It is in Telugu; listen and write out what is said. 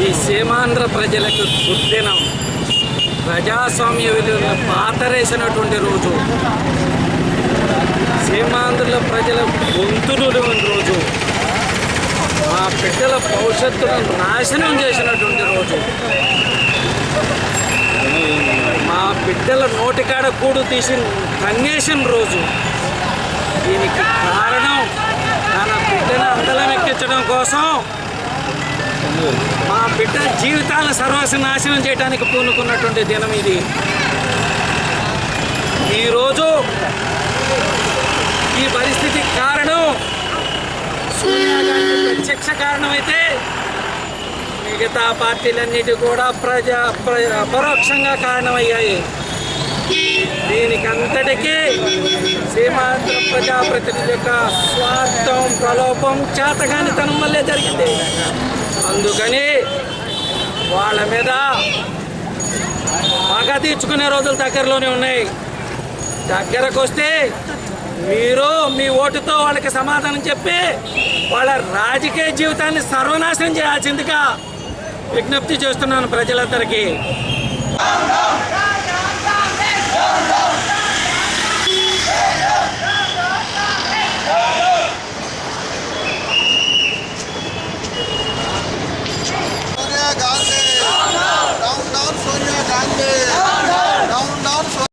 ఈ సీమాంధ్ర ప్రజలకు దుర్దినం ప్రజాస్వామ్య విలువలు పాతరేసినటువంటి రోజు. సీమాంధ్రుల ప్రజల గొంతులు రోజు. మా బిడ్డల భవిష్యత్తును నాశనం చేసినటువంటి రోజు. మా బిడ్డల నోటికాడ కూడు తీసి తన్నేసిన రోజు. దీనికి కారణం తన బిడ్డను అందలం ఎక్కించడం కోసం బిడ్డ జీవితాలను సర్వస్వ నాశనం చేయడానికి పూనుకున్నటువంటి దినం ఇది. ఈరోజు ఈ పరిస్థితికి కారణం సోనియా గాంధీ ప్రత్యక్ష కారణమైతే మిగతా పార్టీలన్నిటి కూడా ప్రజా ప్ర- పరోక్షంగా కారణమయ్యాయి. దీనికంతటికీ సీమాంధ్ర ప్రజాప్రతినిధి యొక్క స్వార్థం ప్రలోభం చేతగానితనం వల్లే జరిగింది. వాళ్ళ మీద పగ తీర్చుకునే రోజులు దగ్గరలోనే ఉన్నాయి. దగ్గరకు వస్తే మీరు మీ ఓటుతో వాళ్ళకి సమాధానం చెప్పి వాళ్ళ రాజకీయ జీవితాన్ని సర్వనాశనం చేయాల్సిందిగా విజ్ఞప్తి చేస్తున్నాను ప్రజలందరికీ.